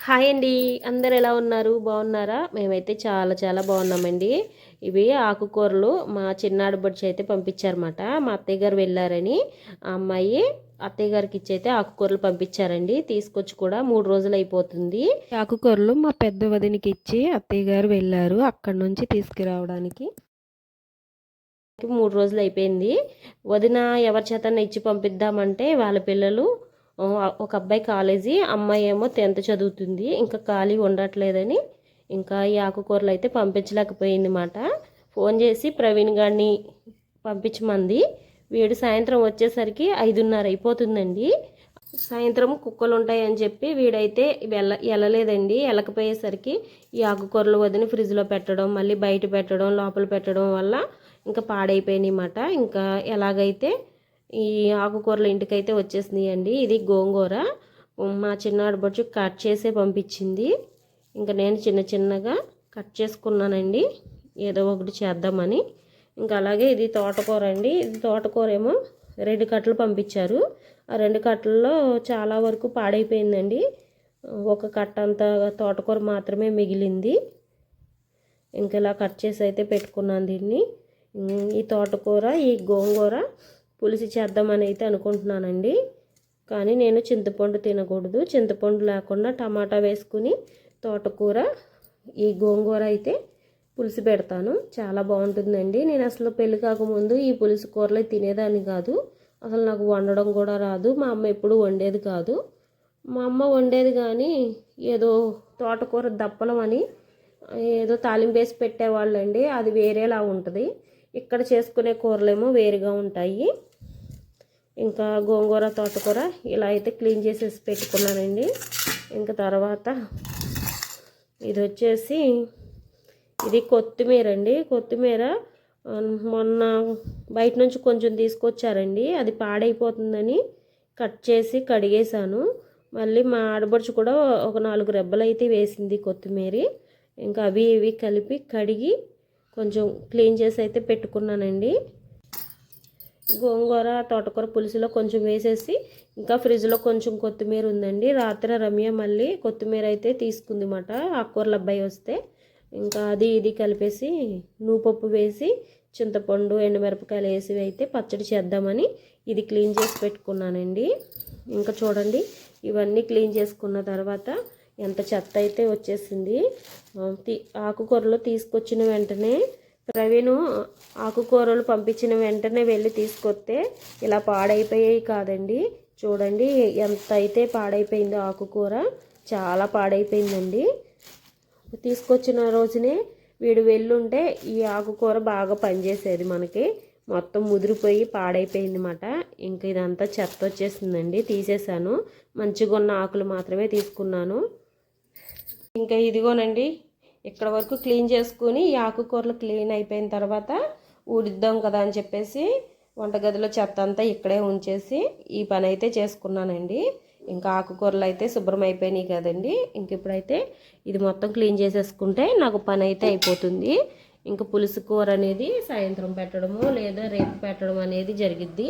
Hi అండి. అందరు ఎలా ఉన్నారు? బాగున్నారా? మేమైతే చాలా చాలా బాగున్నామండి. ఇవి ఆకుకూరలు మా చిన్నాడు బడ్చి అయితే పంపించారన్నమాట. మా అత్తయ్య గారు వెళ్ళారని. ఆ అమ్మాయి అత్తయ్య గారికి ఇచ్చైతే అయితే ఆకుకూరలు పంపించారండి. తీసుకొచ్చి కూడా మూడు రోజులు అయిపోతుంది. ఆకుకూరలు మా పెద్ద వదినికి ఇచ్చి అత్తయ్య గారు వెళ్ళారు అక్కడి నుంచి తీసుకురావడానికి. మూడు రోజులు అయిపోయింది. వదిన ఎవరి చేత ఇచ్చి పంపిద్దామంటే వాళ్ళ పిల్లలు ఒక అబ్బాయి కాలేజీ అమ్మాయి ఏమో టెన్త్ చదువుతుంది ఇంకా ఖాళీ ఉండట్లేదని ఇంకా ఈ ఆకుకూరలు అయితే పంపించలేకపోయింది మాట ఫోన్ చేసి ప్రవీణ్ గారిని పంపించమంది. వీడు సాయంత్రం వచ్చేసరికి ఐదున్నర అయిపోతుందండి. సాయంత్రం కుక్కలు ఉంటాయని చెప్పి వీడైతే వెళ్ళ వెళ్ళలేదండి. వెళ్ళకపోయేసరికి ఈ ఆకుకూరలు వదిలి ఫ్రిడ్జ్లో పెట్టడం మళ్ళీ బయట పెట్టడం లోపల పెట్టడం వల్ల ఇంకా పాడైపోయినాయి మాట ఇంకా ఎలాగైతే ఈ ఆకుకూరలు ఇంటికైతే వచ్చేసినాయి అండి ఇది గోంగూర. మా చిన్నాడు బొచ్చు కట్ చేసే పంపించింది. ఇంకా నేను చిన్న చిన్నగా కట్ చేసుకున్నానండి. ఏదో ఒకటి చేద్దామని. ఇంకా అలాగే ఇది తోటకూర అండి. ఇది తోటకూర ఏమో రెండు కట్టలు పంపించారు. ఆ రెండు కట్టల్లో చాలా వరకు పాడైపోయిందండి. ఒక కట్ట అంత తోటకూర మాత్రమే మిగిలింది. ఇంకా ఇలా కట్ చేసి అయితే పెట్టుకున్నాను దీన్ని. ఈ తోటకూర ఈ గోంగూర పులుసు చేద్దామని అయితే అనుకుంటున్నానండి. కానీ నేను చింతపండు తినకూడదు. చింతపండు లేకుండా టమాటా వేసుకుని తోటకూర ఈ గోంగూర అయితే పులుసు పెడతాను. చాలా బాగుంటుందండి. నేను అసలు పెళ్ళి కాకముందు ఈ పులుసు కూరలు తినేదాన్ని కాదు. అసలు నాకు వండడం కూడా రాదు. మా అమ్మ ఎప్పుడు వండేది కాదు. మా అమ్మ వండేది కానీ ఏదో తోటకూర దప్పలం అని ఏదో తాలింపు వేసి పెట్టేవాళ్ళండి. అది వేరేలా ఉంటుంది. ఇక్కడ చేసుకునే కూరలేమో వేరుగా ఉంటాయి. ఇంకా గోంగూర తోటకూర ఇలా అయితే క్లీన్ చేసేసి పెట్టుకున్నానండి. ఇంకా తర్వాత ఇది వచ్చేసి ఇది కొత్తిమీర అండి. కొత్తిమీర మొన్న బయట నుంచి కొంచెం తీసుకొచ్చారండి. అది పాడైపోతుందని కట్ చేసి కడిగేశాను. మళ్ళీ మా ఆడబడుచు కూడా ఒక నాలుగు రెబ్బలు అయితే వేసింది కొత్తిమీర. ఇంకా అవి ఇవి కలిపి కడిగి కొంచెం క్లీన్ చేసి అయితే పెట్టుకున్నానండి. గోంగూర తోటకూర పులుసులో కొంచెం వేసేసి ఇంకా ఫ్రిడ్జ్లో కొంచెం కొత్తిమీర ఉందండి. రాత్రి రమ్య మళ్ళీ కొత్తిమీర అయితే తీసుకుంది అన్నమాట ఆకుకూరలు అబ్బాయి వస్తే ఇంకా అది ఇది కలిపేసి నూపప్పు వేసి చింతపండు ఎండుమిరపకాయలు వేసి అయితే పచ్చడి చేద్దామని ఇది క్లీన్ చేసి పెట్టుకున్నానండి. ఇంకా చూడండి ఇవన్నీ క్లీన్ చేసుకున్న తర్వాత ఎంత చెత్త అయితే వచ్చేసింది. తీ- ఆకుకూరలో తీసుకొచ్చిన వెంటనే రవిను ఆకుకూరలు పంపించిన వెంటనే వెళ్ళి తీసుకొస్తే ఇలా పాడైపోయాయి కాదండి. చూడండి ఎంత అయితే పాడైపోయిందో ఆకుకూర చాలా పాడైపోయిందండి. తీసుకొచ్చిన రోజునే వీడు వెళ్ళుంటే ఈ ఆకుకూర బాగా పనిచేసేది మనకి. మొత్తం ముదిరిపోయి పాడైపోయింది అన్నమాట ఇంక ఇదంతా చెత్త వచ్చేసిందండి. తీసేసాను మంచిగా ఉన్న ఆకులు మాత్రమే తీసుకున్నాను. ఇంకా ఇదిగోనండి ఇక్కడ వరకు క్లీన్ చేసుకుని ఈ ఆకుకూరలు క్లీన్ అయిపోయిన తర్వాత ఊడిద్దాం కదా అని చెప్పేసి వంటగదిలో చెత్త అంతా ఇక్కడే ఉంచేసి ఈ పని అయితే చేసుకున్నానండి. ఇంకా ఆకుకూరలు అయితే శుభ్రం అయిపోయినాయి కదండి. ఇంక ఇప్పుడైతే ఇది మొత్తం క్లీన్ చేసేసుకుంటే నాకు పని అయితే అయిపోతుంది. ఇంకా పులుసు కూర అనేది సాయంత్రం పెట్టడము లేదా రేపు పెట్టడం అనేది జరిగిద్ది.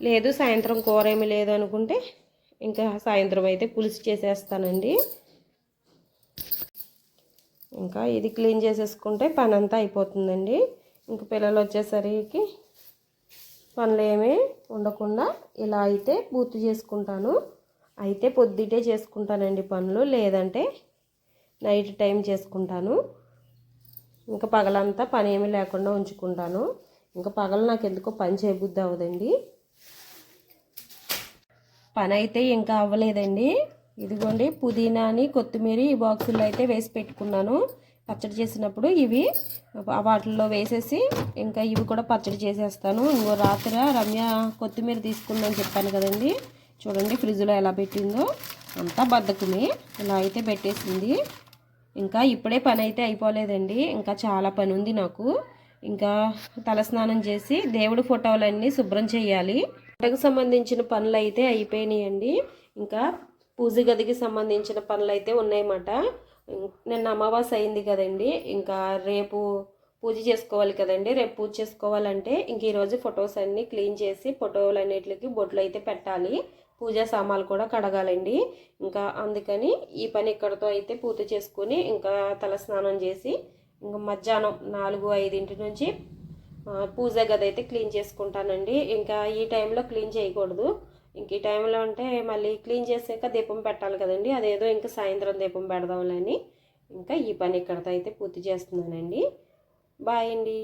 లేదు సాయంత్రం కూర ఏమి లేదు అనుకుంటే ఇంకా సాయంత్రం అయితే పులుసు చేసేస్తానండి. ఇంకా ఇది క్లీన్ చేసేసుకుంటే పని అంతా అయిపోతుందండి. ఇంక పిల్లలు వచ్చేసరికి పనులు ఏమీ ఉండకుండా ఇలా అయితే పూర్తి చేసుకుంటాను. అయితే పొద్దుటే చేసుకుంటానండి పనులు లేదంటే నైట్ టైం చేసుకుంటాను. ఇంకా పగలంతా పని ఏమీ లేకుండా ఉంచుకుంటాను. ఇంకా పగలు నాకు ఎందుకో పని చేయబుద్ధి అవ్వదండి. పని అయితే ఇంకా అవ్వలేదండి. ఇదిగోండి పుదీనాని కొత్తిమీర ఈ బాక్సుల్లో అయితే వేసి పెట్టుకున్నాను. పచ్చడి చేసినప్పుడు ఇవి వాటిల్లో వేసేసి ఇంకా ఇవి కూడా పచ్చడి చేసేస్తాను. ఇంకో రాత్రి రమ్య కొత్తిమీర తీసుకుందని చెప్పాను కదండి. చూడండి ఫ్రిడ్జ్లో ఎలా పెట్టిందో. అంతా బద్దకమే. ఇలా అయితే పెట్టేసింది. ఇంకా ఇప్పుడే పని అయితే అయిపోలేదండి. ఇంకా చాలా పని ఉంది నాకు. ఇంకా తలస్నానం చేసి దేవుడి ఫోటోలన్నీ శుభ్రం చేయాలి. పంటకు సంబంధించిన పనులు అయితే అయిపోయినాయండి. ఇంకా పూజ గదికి సంబంధించిన పనులు అయితే ఉన్నాయన్నమాట. నిన్న అమావాస అయింది కదండి. ఇంకా రేపు పూజ చేసుకోవాలి కదండి. రేపు పూజ చేసుకోవాలంటే ఇంక ఈరోజు ఫొటోస్ అన్నీ క్లీన్ చేసి ఫోటోలు అన్నిటికి బొట్లు అయితే పెట్టాలి. పూజా సామాన్లు కూడా కడగాలండి. ఇంకా అందుకని ఈ పని ఇక్కడతో అయితే పూర్తి చేసుకుని ఇంకా తలస్నానం చేసి ఇంకా మధ్యాహ్నం నాలుగు ఐదింటి నుంచి పూజ గది అయితే క్లీన్ చేసుకుంటానండి. ఇంకా ఈ టైంలో క్లీన్ చేయకూడదు. ఇంక ఈ టైంలో అంటే మళ్ళీ క్లీన్ చేసాక దీపం పెట్టాలి కదండి. అదేదో ఇంకా సాయంత్రం దీపం పెడదాంలని ఇంకా ఈ పని ఇక్కడతో అయితే పూర్తి చేస్తున్నానండి. బాయ్ అండి.